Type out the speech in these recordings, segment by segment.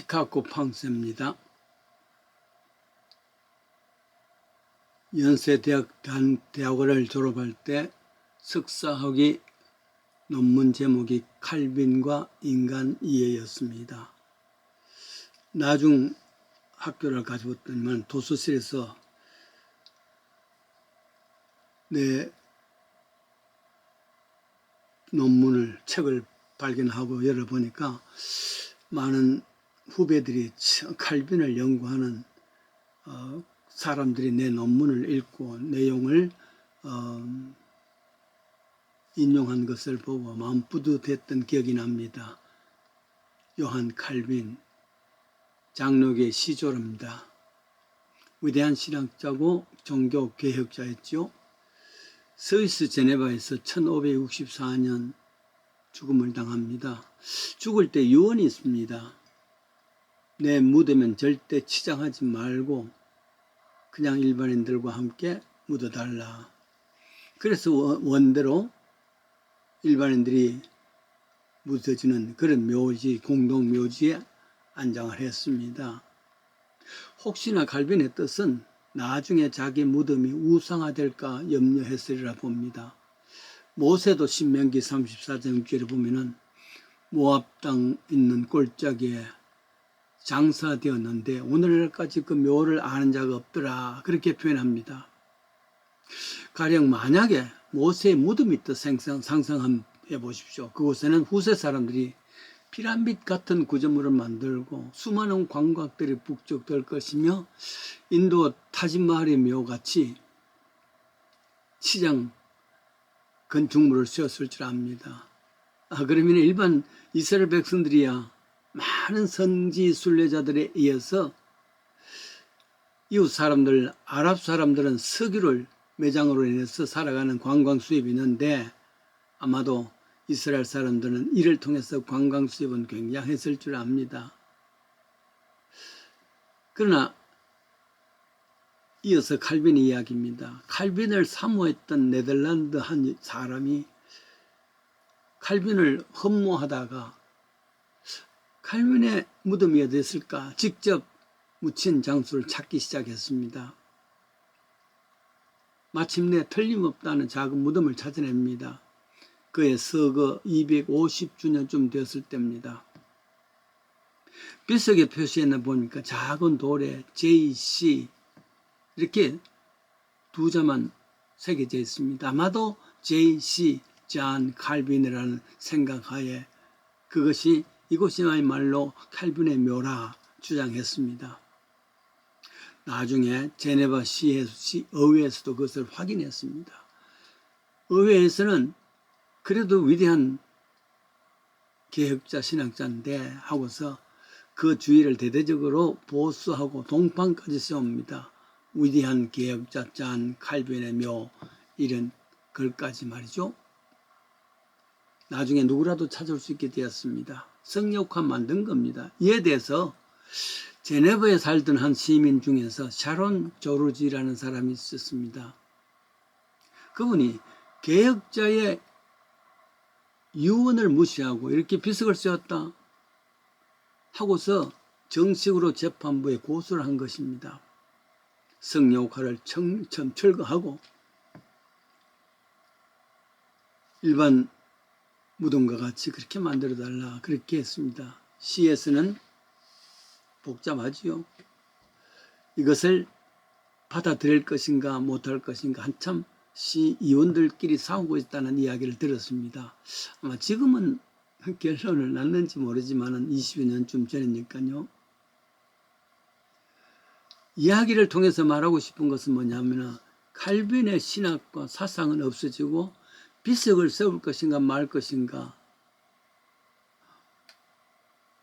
시카고 팡스입니다. 연세대학 단 대학원을 졸업할 때 석사학위 논문 제목이 칼빈과 인간 이해였습니다. 나중 학교를 가져왔더니만 도서실에서 내 논문을 책을 발견하고 열어보니까 많은 후배들이 참 칼빈을 연구하는 어, 사람들이 내 논문을 읽고 내용을 어, 인용한 것을 보고 마음 뿌듯했던 기억이 납니다. 요한 칼빈 장로계 시조입니다. 위대한 신학자고 종교 개혁자였죠. 스위스 제네바에서 1564년 죽음을 당합니다. 죽을 때 유언이 있습니다. 내 묻으면 절대 치장하지 말고 그냥 일반인들과 함께 묻어달라. 그래서 원- 원대로 일반인들이 묻어지는 그런 묘지, 공동 묘지에 안장을 했습니다. 혹시나 갈빈의 뜻은 나중에 자기 무덤이 우상화될까 염려했으리라 봅니다. 모세도 신명기 34장 6절에 보면은 모압 땅 있는 꼴짝에 장사되었는데 오늘날까지 그 묘를 아는 자가 없더라 그렇게 표현합니다. 가령 만약에 모세의 무덤이 있다 생상, 상상해 보십시오. 그곳에는 후세 사람들이 피라밋 같은 구조물을 만들고 수많은 관광들이 북적될 것이며 인도 타지마할의 묘같이 치장 건축물을 세웠을 줄 압니다. 아, 그러면 일반 이스라엘 백성들이야 많은 선지 순례자들에 의해서 이웃 사람들, 아랍 사람들은 석유를 매장으로 인해서 살아가는 관광 수입이 있는데 아마도 이스라엘 사람들은 이를 통해서 관광 수입은 굉장했을 줄 압니다. 그러나 이어서 칼빈 이야기입니다. 칼빈을 사모했던 네덜란드 한 사람이 칼빈을 흠모하다가 칼빈의 무덤이 어디 있을까 직접 묻힌 장소를 찾기 시작했습니다. 마침내 틀림없다는 작은 무덤을 찾아냅니다. 그의 서거 250주년쯤 되었을 때입니다. 빗속에 표시했나 보니까 작은 돌에 JC 이렇게 두 자만 새겨져 있습니다. 아마도 JC 잔 칼빈이라는 생각하에 그것이 이곳이나의 말로 칼빈의 묘라 주장했습니다. 나중에 제네바 시의 의회에서도 그것을 확인했습니다. 의회에서는 그래도 위대한 개혁자 신학자인데 하고서 그 주의를 대대적으로 보수하고 동판까지 세웁니다. 위대한 개혁자 짠 칼빈의 묘 이런 글까지 말이죠. 나중에 누구라도 찾을 수 있게 되었습니다. 성역화 만든 겁니다. 이에 대해서 제네바에 살던 한 시민 중에서 샤론 조르지라는 사람이 있었습니다. 그분이 개혁자의 유언을 무시하고 이렇게 비석을 세웠다 하고서 정식으로 재판부에 고소를 한 것입니다. 성역화를 청, 청, 철거하고 일반 무덤과 같이 그렇게 만들어 달라 그렇게 했습니다. 시에서는 복잡하지요. 이것을 받아들일 것인가 못할 것인가 한참 시 이원들끼리 싸우고 있다는 이야기를 들었습니다. 아마 지금은 결론을 났는지 모르지만 20여 년쯤 전이니까요. 이야기를 통해서 말하고 싶은 것은 뭐냐면 칼빈의 신학과 사상은 없어지고 비석을 세울 것인가 말 것인가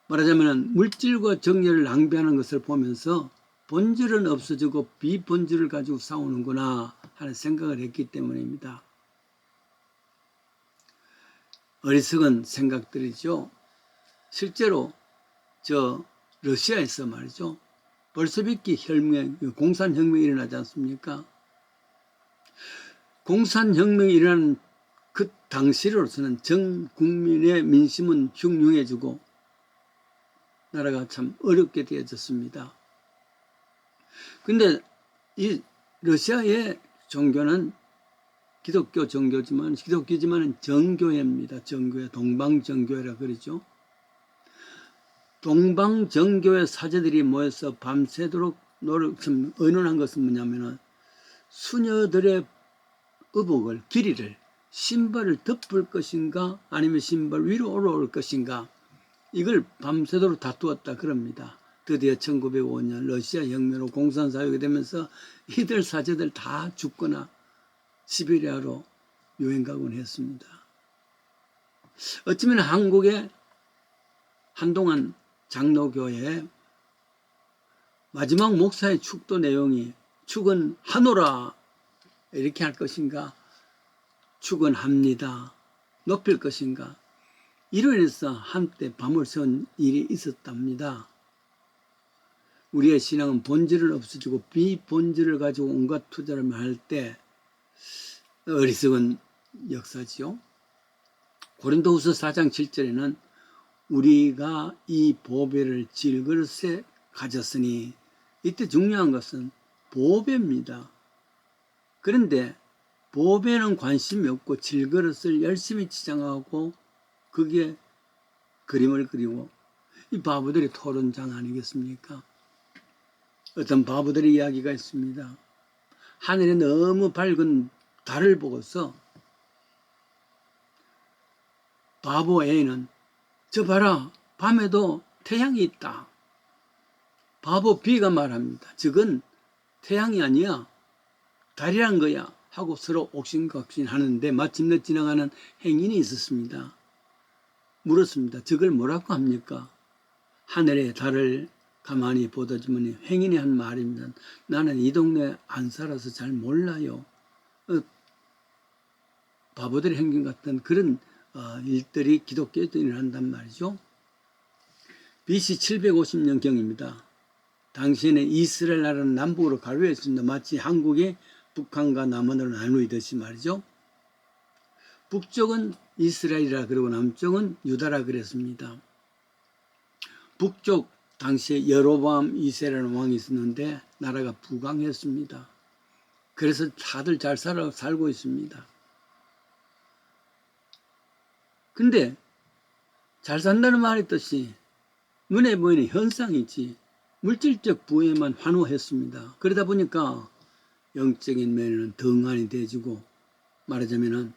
말하자면 물질과 정열을 낭비하는 것을 보면서 본질은 없어지고 비본질을 가지고 싸우는구나 하는 생각을 했기 때문입니다. 어리석은 생각들이죠. 실제로 저 러시아에서 말이죠. 벌서비키 혁명, 공산혁명이 일어나지 않습니까? 공산혁명이 일어난 그 당시로서는 전 국민의 민심은 흉흉해지고 나라가 참 어렵게 되어졌습니다. 근데 이 러시아의 종교는 기독교 종교지만 기독교지만 정교회입니다. 정교회 동방정교회라 그러죠. 동방정교회 사제들이 모여서 밤새도록 노력 좀 의논한 것은 뭐냐면은 수녀들의 의복을 길이를 신발을 덮을 것인가 아니면 신발 위로 올라올 것인가 이걸 밤새도록 다투었다 그럽니다. 드디어 1905년 러시아 혁명으로 공산 사회가 되면서 이들 사제들 다 죽거나 시베리아로 여행 가곤 했습니다. 어쩌면 한국의 한동안 장로교회 마지막 목사의 축도 내용이 축은 하노라 이렇게 할 것인가 축은 합니다 높일 것인가 이로 인해서 한때 밤을 새운 일이 있었답니다. 우리의 신앙은 본질을 없어지고 비본질을 가지고 온갖 투자를 할 때 어리석은 역사지요. 고린도후서 4장 7절에는 우리가 이 보배를 질그릇에 가졌으니 이때 중요한 것은 보배입니다. 그런데 보배는 관심이 없고 질그릇을 열심히 치장하고 그게 그림을 그리고 이 바보들의 토론장 아니겠습니까? 어떤 바보들의 이야기가 있습니다. 하늘에 너무 밝은 달을 보고서 바보 A는 저 봐라 밤에도 태양이 있다. 바보 B가 말합니다. 즉은 태양이 아니야 달이란 거야 하고 서로 옥신각신 하는데 마침내 지나가는 행인이 있었습니다. 물었습니다. 저걸 뭐라고 합니까? 하늘의 달을 가만히 보다 주머니 행인이 한 말입니다. 나는 이 동네 안 살아서 잘 몰라요. 어, 바보들의 행동 같은 그런 어, 일들이 기독교에도 일어난단 말이죠. BC 750년 경입니다. 당시에는 이스라엘 나라는 남북으로 가로했습니다. 마치 한국이 북한과 남한으로 나누이듯이 말이죠. 북쪽은 이스라엘이라 그러고 남쪽은 유다라 그랬습니다. 북쪽 당시에 여로밤 2세라는 왕이 있었는데 나라가 부강했습니다. 그래서 다들 잘 살아, 살고 있습니다. 근데 잘 산다는 말의 뜻이 눈에 보이는 현상이지 물질적 부에만 환호했습니다. 그러다 보니까 영적인 면에는 등한이 돼지고 말하자면은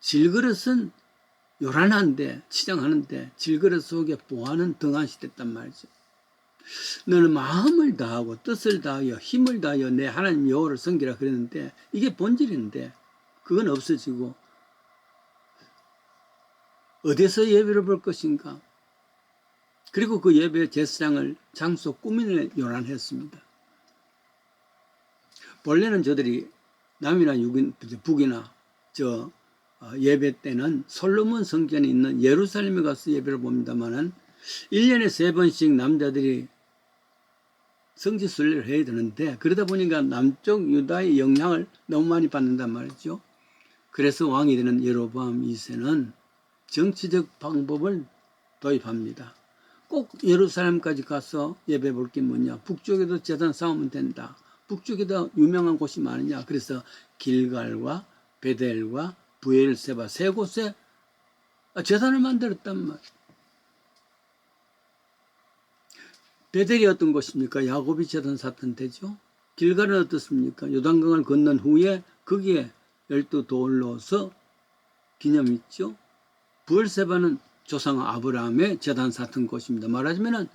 질그릇은 요란한데 치장하는데 질그릇 속에 보하는 등한시 됐단 말이죠. 너는 마음을 다하고 뜻을 다하여 힘을 다하여 내 하나님 여호를 섬기라 그랬는데 이게 본질인데 그건 없어지고 어디서 예배를 볼 것인가? 그리고 그 예배 제사장을 장소 꾸미는 요란했습니다. 본래는 저들이 남이나 북이나 저 어, 예배 때는 솔로몬 성전에 있는 예루살렘에 가서 예배를 봅니다만은 1년에 세 번씩 남자들이 성지 순례를 해야 되는데 그러다 보니까 남쪽 유다의 영향을 너무 많이 받는단 말이죠. 그래서 왕이 되는 예로보암 2세는 정치적 방법을 도입합니다. 꼭 예루살렘까지 가서 예배 볼 게 뭐냐? 북쪽에도 재단 쌓으면 된다. 북쪽에도 유명한 곳이 많으냐? 그래서 길갈과 베델과 부엘세바 세 곳에 재단을 만들었단 말. 베델이 어떤 곳입니까? 야곱이 재단 샀던 데죠. 길갈은 어떻습니까? 요단강을 건넌 후에 거기에 열두 돌로서 기념 있죠. 부엘세바는 조상 아브라함의 재단 샀던 곳입니다. 말하자면은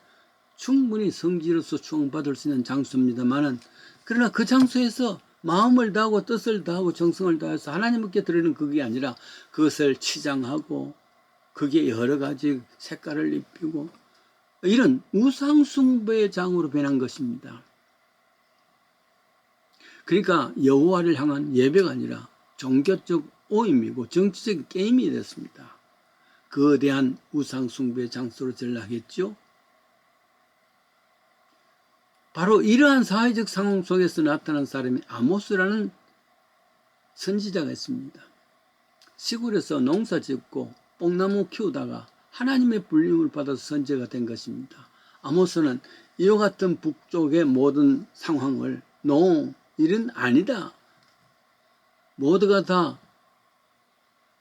충분히 성지로서 추앙받을 수 있는 장소입니다만은 그러나 그 장소에서 마음을 다하고 뜻을 다하고 정성을 다해서 하나님께 드리는 그게 아니라 그것을 치장하고 그게 여러 가지 색깔을 입히고 이런 우상숭배의 장으로 변한 것입니다. 그러니까 여호와를 향한 예배가 아니라 종교적 오임이고 정치적 게임이 됐습니다. 거대한 우상숭배 장소로 전락했죠. 바로 이러한 사회적 상황 속에서 나타난 사람이 아모스라는 선지자가 있습니다. 시골에서 농사 짓고 뽕나무 키우다가 하나님의 불림을 받아서 선제가 된 것입니다. 아모스는 이와 같은 북쪽의 모든 상황을 노 일은 아니다. 모두가 다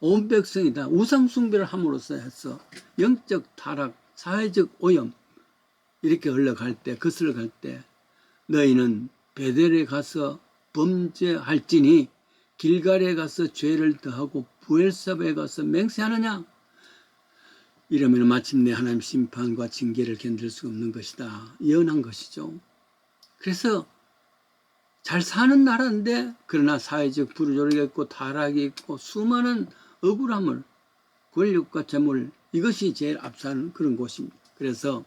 온 백성이 다 우상 숭배를 함으로써 해서 영적 타락, 사회적 오염 이렇게 흘러갈 때, 거슬러 갈 때 너희는 베델에 가서 범죄할지니 길갈에 가서 죄를 더하고 부엘사바에 가서 맹세하느냐? 이러면 마침내 하나님 심판과 징계를 견딜 수 없는 것이다. 예언한 것이죠. 그래서 잘 사는 나라인데 그러나 사회적 부르조리가 있고 타락이 있고 수많은 억울함을 권력과 재물 이것이 제일 앞서는 그런 곳입니다. 그래서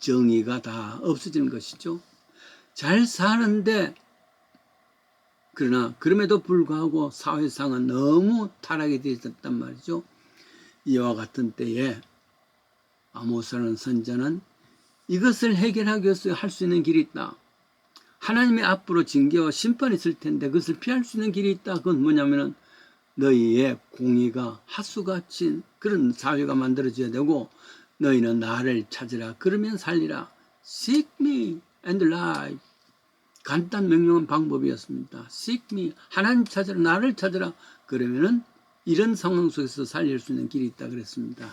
정의가 다 없어지는 것이죠. 잘 사는데 그러나 그럼에도 불구하고 사회상은 너무 타락이 되어 있었단 말이죠. 이와 같은 때에 아모스라는 선자는 이것을 해결하기 위해서 할 수 있는 길이 있다. 하나님의 앞으로 징계와 심판이 있을 텐데 그것을 피할 수 있는 길이 있다. 그건 뭐냐면은 너희의 공의가 하수같이 그런 사회가 만들어져야 되고 너희는 나를 찾으라. 그러면 살리라. Seek me and life. 간단 명령한 방법이었습니다. Seek me. 하나님 찾으라. 나를 찾으라. 그러면은 이런 상황 속에서 살릴 수 있는 길이 있다 그랬습니다.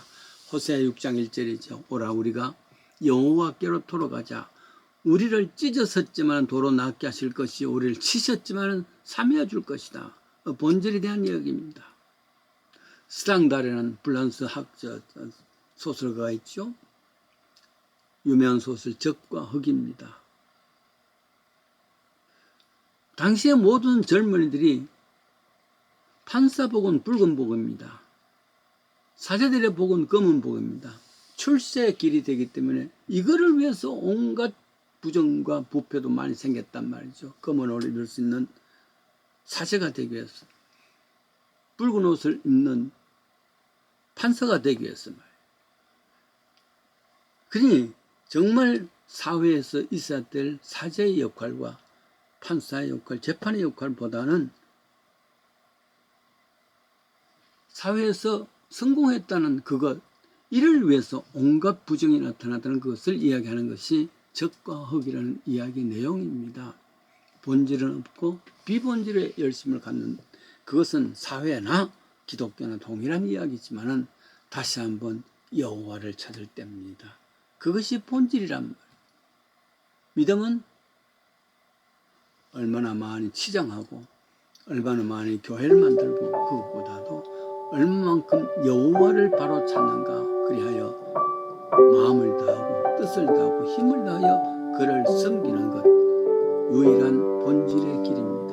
호세아 6장 1절이죠. 오라 우리가 여호와께로 돌아가자. 우리를 찢어섰지만 도로 낫게 하실 것이 우리를 치셨지만 삼위해 줄 것이다. 어, 본질에 대한 이야기입니다. 스탕다르는 불란스 학자 소설가가 있죠. 유명한 소설 적과 흑입니다. 당시의 모든 젊은이들이 판사복은 붉은 복입니다. 사제들의 복은 검은 복입니다. 출세의 길이 되기 때문에 이거를 위해서 온갖 부정과 부패도 많이 생겼단 말이죠. 검은 옷을 입을 수 있는 사제가 되기 위해서 붉은 옷을 입는 판사가 되기 위해서. 그러니 정말 사회에서 있어야 될 사제의 역할과 판사의 역할, 재판의 역할보다는 사회에서 성공했다는 그것, 이를 위해서 온갖 부정이 나타났다는 것을 이야기하는 것이 적과 흑이라는 이야기 내용입니다. 본질은 없고 비본질의 열심을 갖는 그것은 사회나 기독교나 동일한 이야기지만은 다시 한번 여호와를 찾을 때입니다. 그것이 본질이란 말. 믿음은 얼마나 많이 치장하고 얼마나 많이 교회를 만들고 그것보다도 얼마만큼 여호와를 바로 찾는가 그리하여 마음을 다하고 뜻을 다하고 힘을 다하여 그를 섬기는 것 유일한 본질의 길입니다.